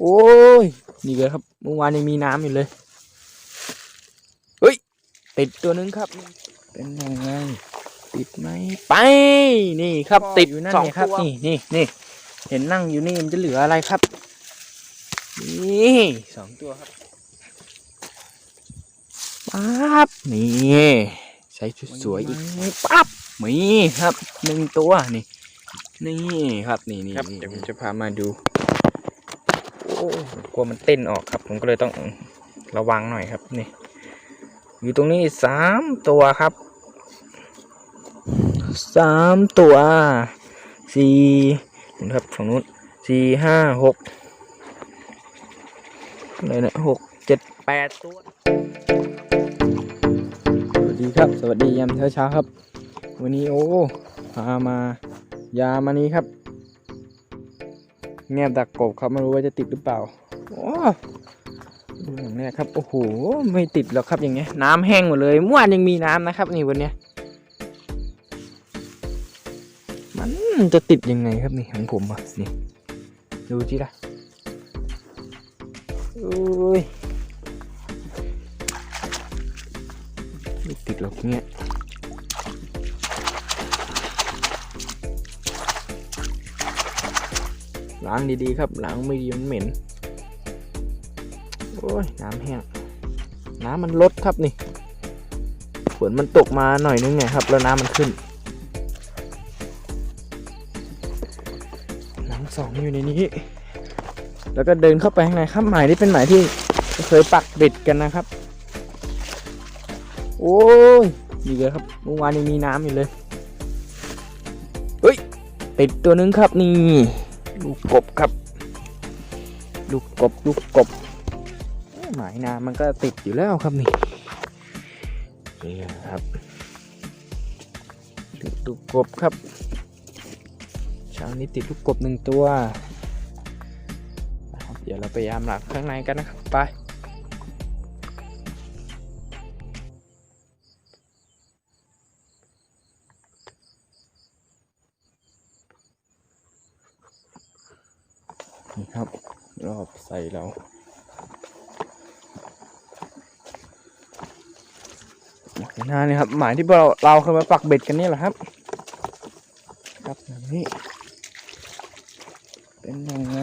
โอ้ย นี่เลยครับ เมื่อวานยังมีน้ำอยู่เลย เฮ้ย ติดตัวนึงครับ เป็นยังไง ติดไหมไป นี่ครับ ติดอยู่นั่นสองเนี่ยครับตัวนี่นี่นี่เห็นนั่งอยู่นี่มันจะเหลืออะไรครับ นี่สองตัวครับปั๊บนี่ใช้สวยๆอีกปั๊บนี่ครับหนึ่งตัวนี่ นี่ครับ นี่นี่ครับนี่เดี๋ยวผมจะพามาดูโอ้ กลัวมันเต้นออกครับ ผมก็เลยต้องระวังหน่อยครับนี่ อยู่ตรงนี้สามตัวครับสามตัวสี่นะครับฝั่งนู้นสี่ห้าหกอะไรนะหกเจ็ดแปดตัว สวัสดีครับ สวัสดียามเช้าเช้าครับ วันนี้โอ้พามายามานี้ครับ แงบดักกบครับไม่รู้ว่าจะติดหรือเปล่าโอ้ดูอย่างแรกครับโอ้โหไม่ติดหรอกครับอย่างเงี้ยน้ำแห้งหมดเลยเมื่อวานยังมีน้ำนะครับนี่วันเนี้ยมันจะติดยังไงครับนี่ของผมอะนี่ดูจิละโอ้ยไม่ติดหรอกเนี้ย ล้างดีๆครับล้างไม่ดีมันเหม็นโอ้ยน้ำแห้งน้ำมันลดครับนี่ฝนมันตกมาหน่อยนึงไงครับ แล้วน้ำมันขึ้นหลังสองอยู่ในนี้ แล้วก็เดินเข้าไปข้างในครับหมายนี้เป็นหมายที่เคยปักบ็ดกันนะครับ โอ้ยนี่เลยครับเมื่อวานยังมีน้ำอยู่เลยเฮ้ยติดตัวนึงครับนี่ ลูกกบครับ ลูกกบลูกกบหมายนามันก็ติดอยู่แล้วครับนี่นี่ครับติดลูกกบครับเช้านี้ติดลูกกบหนึ่งตัว เดี๋ยวเราไปยามหลักข้างในกันนะครับไป นี่ครับ รอบใส่เราหมายน้านี่ครับ หมายที่เราเราเคยมาปักเบ็ดกันนี่แหละครับ ครับแบบนี้ เป็นยังไง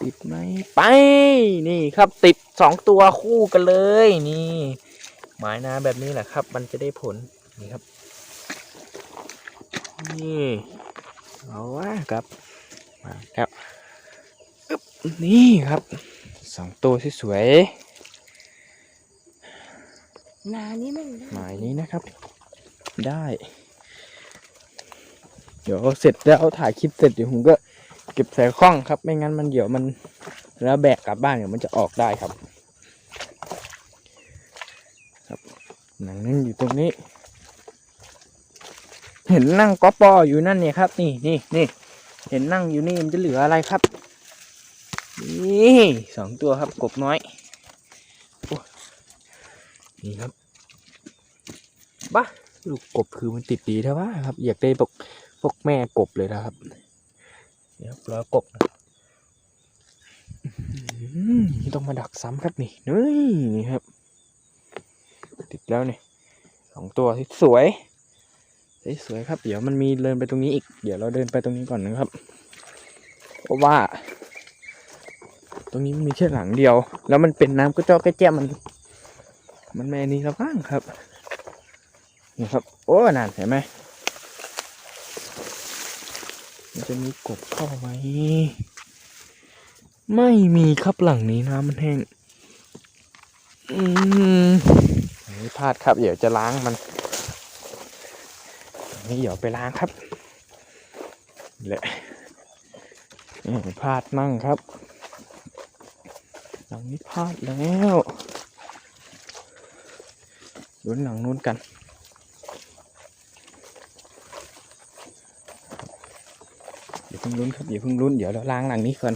ติดไหมไป นี่ครับ ติดสองตัวคู่กันเลย นี่ หมายนาแบบนี้แหละครับ มันจะได้ผล นี่ครับ นี่ เอาวะครับ มาครับ นี่ครับสองตัวสวยนานี้มันๆหมายนี้นะครับ ได้ เดี๋ยวเสร็จแล้วถ่ายคลิปเสร็จเดี๋ยวผมก็เก็บใส่ข้องครับ ไม่งั้นมันเดี๋ยวมันแล้วแบกกลับบ้านเดี๋ยวมันจะออกได้ครับ ครับหนังนั่นอยู่ตรงนี้ เห็นนั่งก๊อปปออยู่นั่นเนี่ยครับ นี่นี่นี่เห็นนั่งอยู่นี่มันจะเหลืออะไรครับ นี่สองตัวครับกบน้อยอนี่ครับบ้าลูกกบคือมันติดดีแท้ว่าครับ อยากได้พวกพวกแม่กบเลยนะครับเดี๋ยวรอกบนะอื้อหือนี่ต้องมาดักซ้ำครับนี่นี่นี่ครับ ติดแล้วนี่สองตัวที่สวยสวยครับ เดี๋ยวมันมีเดินไปตรงนี้อีก เดี๋ยวเราเดินไปตรงนี้ก่อนนะครับ เพราะว่า ตรงนี้มันมีแค่หลังเดียว แล้วมันเป็นน้ำก็เจาะกระแจมัน มันไม่นี้แล้วบ้างครับ นี่ครับ โอ้นั่นเห็นไหมมันจะมีกบเข้าไหม ไม่มีครับหลังนี้น้ำมันแห้ง อืมไม่พลาดครับ เดี๋ยวจะล้างมันนี่เดี๋ยวไปล้างครับแหละนี่พลาดมั่งครับ ลังนี้พลาดแล้วลุ้นหลังนู้นกัน อย่าเพิ่งลุ้นครับอย่าเพิ่งลุ้น เดี๋ยวเราล้างหลังนี้ก่อน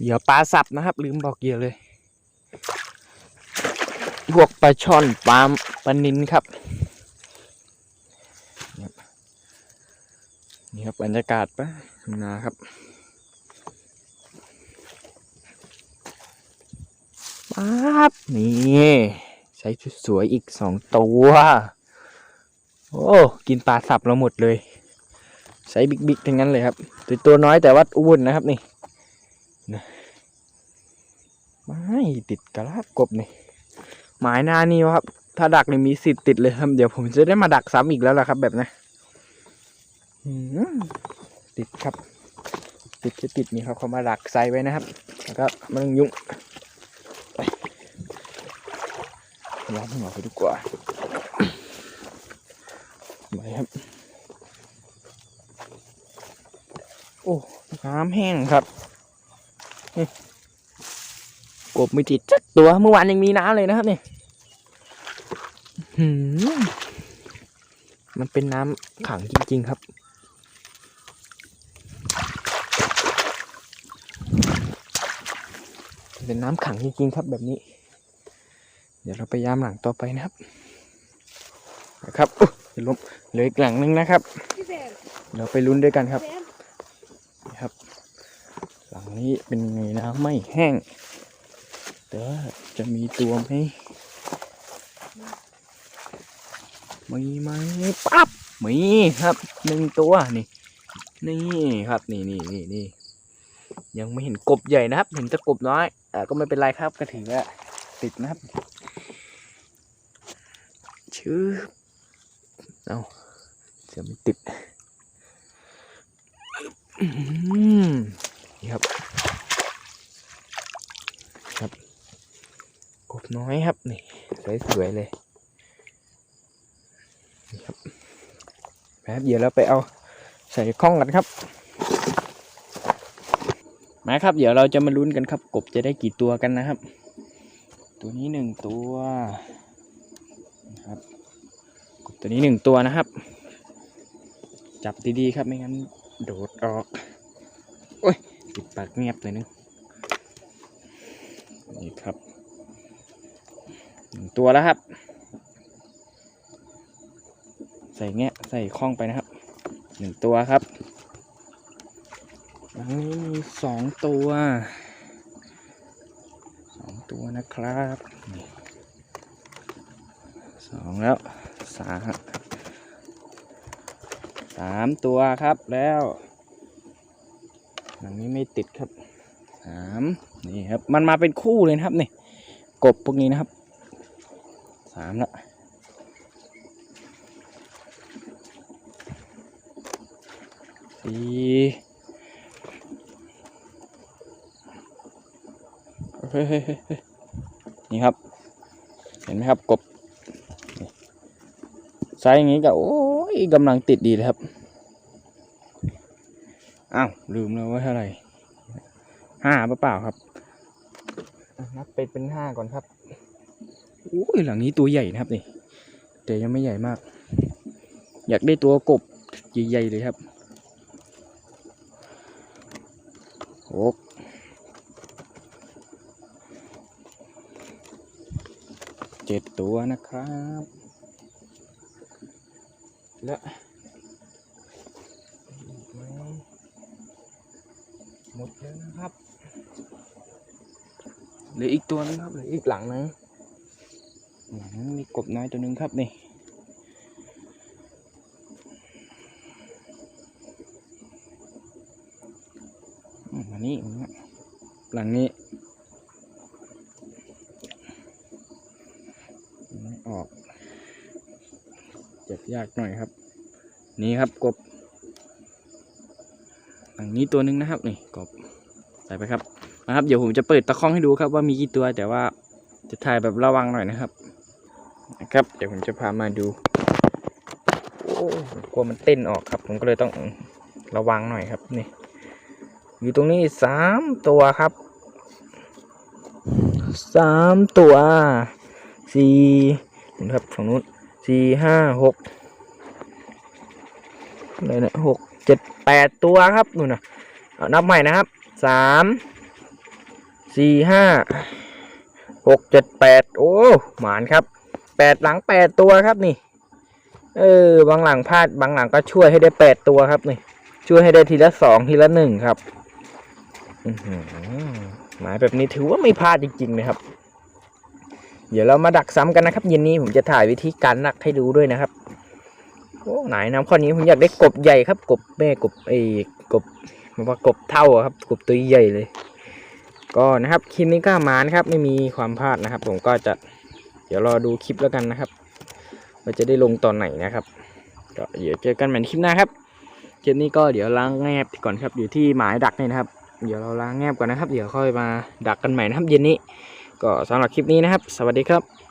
เหยื่อปลาสับนะครับ ลืมบอกเหยื่อเลย พวกปลาช่อนปลาปลานินครับ นี่ครับบรรยากาศปะนะครับปั๊บนี่ใช้สวยอีกสองตัวโอ้กินปลาสับเราหมดเลยไซส์บิ๊กๆทั้งนั้นเลยครับ ตัวตัวน้อยแต่ว่าอ้วนนะครับนี่นะไม่ติดกระลาบกบนี่หมายหน้านี่ครับ ถ้าดักนี่มีสิทธิ์ติดเลยครับ เดี๋ยวผมจะได้มาดักซ้ำอีกแล้วล่ะครับแบบนี้ ติดครับ ติดจะติดนี่ครับเขามาดักใส่ไว้นะครับ แล้วก็มันยุ่งไปย้ายหัวไปดีกว่าไปครับ โอ้น้ำแห้งครับกบไม่ติดจักตัวเมื่อวานยังมีน้ำเลยนะครับนี่มันเป็นน้ำขังจริง ๆ ครับ เป็นน้ำขังจริงๆครับแบบนี้ เดี๋ยวเราไปยามหลังต่อไปนะครับนะครับอุ๊ยเดี๋ยวล้มเหลืออีกหลังนึงนะครับเราไปลุ้นด้วยกันครับนี่ครับ หลังนี้เป็นไงนะไม่แห้งแต่ว่าจะมีตัวไหมมีไหมปั๊บมีครับหนึ่งตัวนี่นี่ครับนี่นี่นี่นี่ยังไม่เห็นกบใหญ่นะครับ เห็นแต่กบน้อย ก็ไม่เป็นไรครับก็ถือว่าติดนะครับชื่อเอาเสียไม่ติดอืมนี่ครับ ครับ กบน้อยครับ นี่สวยๆเลยนี่ครับแป๊บเดี๋ยวเราไปเอาใส่ข้องกันครับ มาครับ เดี๋ยวเราจะมาลุ้นกันครับกบจะได้กี่ตัวกันนะครับ ตัวนี้หนึ่งตัวนะครับกบตัวนี้หนึ่งตัวนะครับ จับดีๆครับไม่งั้นโดดออกโอ้ยปิดปากเงียบเลยนึงนี่ครับหนึ่งตัวแล้วครับ ใส่เงี้ยใส่ข้องไปนะครับหนึ่งตัวครับ อันนี้มีสองตัวสองตัวนะครับสองแล้วสามสามตัวครับแล้วหลังนี้ไม่ติดครับสามนี่ครับ มันมาเป็นคู่เลยนะครับนี่กบพวกนี้นะครับสามละสี่ เฮ้ยนี่ครับ เห็นไหมครับกบไซส์อย่างนี้ก็โอ้ยกำลังติดดีเลยครับ อ้าว ลืมแล้วว่าเท่าไหร่ห้าเปล่าครับ นับเป็นเป็นห้าก่อนครับโอ้ยหลังนี้ตัวใหญ่นะครับนี่แต่ยังไม่ใหญ่มาก อยากได้ตัวกบใหญ่ๆเลยครับหก เจ็ดตัวนะครับ และอีกไหมหมดแล้วนะครับเหลืออีกตัวนึงครับเหลืออีกหลังนึงหลังมีกบน้อยตัวหนึงครับนี่อืมอันนี้อันนี้หลังนี้ไม่ออกเจ็บ ยากหน่อยครับ นี่ครับกบอันนี้ตัวหนึงนะครับนี่กบใส่ไปครับนะครับ เดี๋ยวผมจะเปิดตะข้องให้ดูครับว่ามีกี่ตัวแต่ว่าจะถ่ายแบบระวังหน่อยนะครับนะครับ เดี๋ยวผมจะพามาดูโอ้กลัวมันเต้นออกครับ ผมก็เลยต้องระวังหน่อยครับนี่อยู่ตรงนี้สามตัวครับสามตัวสี่นะครับฝั่งนู้นสี่ห้าหก อะไรนะหกเจ็ดแปดตัวครับนู่นนะนับใหม่นะครับสามสี่ห้าหกเจ็ดแปดโอ้หมานครับแปดหลังแปดตัวครับนี่ เออบางหลังพลาดบางหลังก็ช่วยให้ได้แปดตัวครับนี่ ช่วยให้ได้ทีละสองทีละหนึ่งครับอือหือหมายแบบนี้ถือว่าไม่พลาดจริงๆนะครับ เดี๋ยวเรามาดักซ้ำกันนะครับเย็นนี้ผมจะถ่ายวิธีการดักให้ดูด้วยนะครับ โอ้ไหนน้ำข้อนี้ผมอยากได้กบใหญ่ครับ กบแม่กบไอ้กบมันว่ากบเท่าครับ กบตัวใหญ่เลย ก็นะครับคลิปนี้ก็มานะครับ ไม่มีความพลาดนะครับ ผมก็จะเดี๋ยวรอดูคลิปแล้วกันนะครับว่าจะได้ลงตอนไหนนะครับก็เดี๋ยวเจอกันใหม่ในคลิปหน้าครับคลิปนี้ก็เดี๋ยวล้างแงบก่อนครับอยู่ที่หมายดักนี่นะครับ เดี๋ยวเราล้างแงบก่อนนะครับ เดี๋ยวค่อยมาดักกันใหม่นะครับเย็นนี้ ก็สำหรับคลิปนี้นะครับ สวัสดีครับ